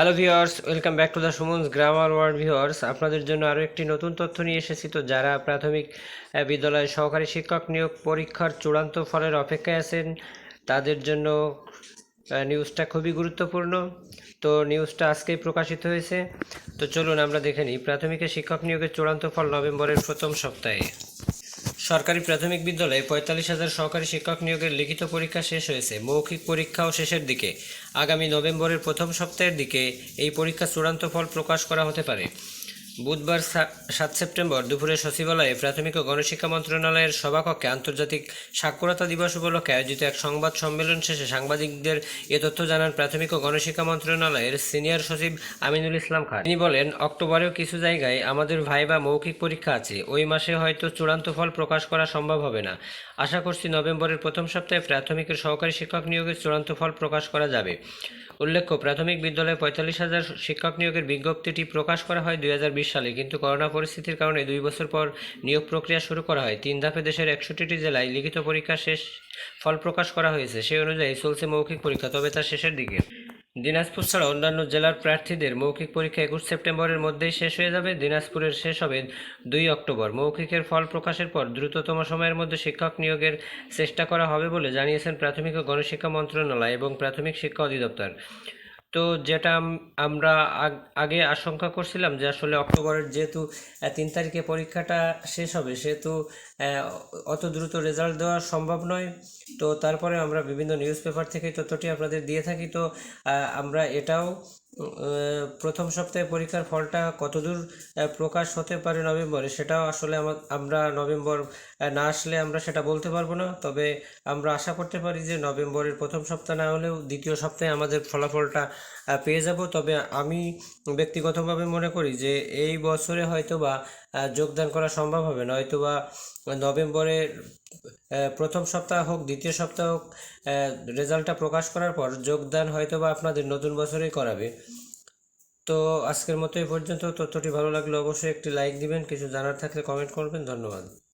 Hello viewers welcome back to the Sumon's grammar word viewers আপনাদের জন্য আরও একটি নতুন তথ্য নিয়ে এসেছি। তো যারা প্রাথমিক বিদ্যালয়ে সহকারী শিক্ষক নিয়োগ পরীক্ষার চূড়ান্ত ফলের অপেক্ষায় আছেন, তাদের জন্য নিউজটা খুবই গুরুত্বপূর্ণ। তো নিউজটা আজকেই প্রকাশিত হয়েছে। তো চলুন আমরা দেখে নিই। প্রাথমিকের শিক্ষক নিয়োগের চূড়ান্ত ফল নভেম্বরের প্রথম সপ্তাহে। সরকারি প্রাথমিক বিদ্যালয়ে পঁয়তাল্লিশ হাজার সহকারী শিক্ষক নিয়োগের লিখিত পরীক্ষা শেষ হয়েছে। মৌখিক পরীক্ষাও শেষের দিকে। আগামী নভেম্বরের প্রথম সপ্তাহের দিকে এই পরীক্ষা চূড়ান্ত ফল প্রকাশ করা হতে পারে। বুধবার সাত সেপ্টেম্বর দুপুরে সচিবালয়ে প্রাথমিক ও গণশিক্ষা মন্ত্রণালয়ের সভাকক্ষে আন্তর্জাতিক সাক্ষরতা দিবস উপলক্ষে আয়োজিত এক সংবাদ সম্মেলন শেষে সাংবাদিকদের এ তথ্য জানান প্রাথমিক ও গণশিক্ষা মন্ত্রণালয়ের সিনিয়র সচিব আমিনুল ইসলাম খান। তিনি বলেন, অক্টোবরেও কিছু জায়গায় আমাদের ভাইবা মৌখিক পরীক্ষা আছে। ওই মাসে হয়তো চূড়ান্ত ফল প্রকাশ করা সম্ভব হবে না। আশা করছি নভেম্বরের প্রথম সপ্তাহে প্রাথমিকের সহকারী শিক্ষক নিয়োগের চূড়ান্ত ফল প্রকাশ করা যাবে। উল্লেখ্য, প্রাথমিক বিদ্যালয়ে পঁয়তাল্লিশ হাজার শিক্ষক নিয়োগের বিজ্ঞপ্তিটি প্রকাশ করা হয় দুই সালে, কিন্তু করোনা পরিস্থিতির কারণে দুই বছর পর নিয়োগ প্রক্রিয়া শুরু করা হয়। তিন ধাপে দেশের একষট্টিটি জেলায় লিখিত পরীক্ষা শেষ ফল প্রকাশ করা হয়েছে। সেই অনুযায়ী চলছে মৌখিক পরীক্ষা, তবে তা শেষের দিকে। দিনাজপুর ছাড়া অন্যান্য জেলার প্রার্থীদের মৌখিক পরীক্ষা একুশ সেপ্টেম্বরের মধ্যেই শেষ হয়ে যাবে। দিনাজপুরের শেষ হবে দুই অক্টোবর। মৌখিকের ফল প্রকাশের পর দ্রুততম সময়ের মধ্যে শিক্ষক নিয়োগের চেষ্টা করা হবে বলে জানিয়েছেন প্রাথমিক ও গণশিক্ষা মন্ত্রণালয় এবং প্রাথমিক শিক্ষা অধিদপ্তর। তো যেটা আমরা আগ- আশঙ্কা করছিলাম যে আসলে অক্টোবরের যেহেতু তিন তারিখে পরীক্ষাটা শেষ হবে, সেহেতু অত দ্রুত রেজাল্ট দেওয়া সম্ভব নয়। তো তারপরে আমরা বিভিন্ন নিউজ পেপার থেকে তথ্যটি আপনাদের দিয়ে থাকি। তো আমরা এটাও প্রথম সপ্তাহে পরীক্ষার ফলটা কতদূর প্রকাশ হতে পারে নভেম্বরে সেটাও আসলে আমা- আমরা নভেম্বর না আসলে আমরা সেটা বলতে পারব না। তবে আমরা আশা করতে পারি যে নভেম্বরের প্রথম সপ্তাহ না হলেও দ্বিতীয় সপ্তাহে আমাদের ফলাফলটা পেয়ে যাব। তবে আমি ব্যক্তিগতভাবে মনে করি যে এই বছরে হয়তো বা যোগদান করা সম্ভব হবে। না হয়তো বা নভেম্বরের প্রথম সপ্তাহ হোক, দ্বিতীয় সপ্তাহ হোক রেজাল্টটা প্রকাশ করার পর যোগদান হয়তো বা আপনাদের নতুন বছরেই করাবে। তো আজকের মতো এই পর্যন্ত। তথ্যটি ভালো লাগলে অবশ্যই একটি লাইক দিবেন। কিছু জানার থাকলে কমেন্ট করবেন। ধন্যবাদ।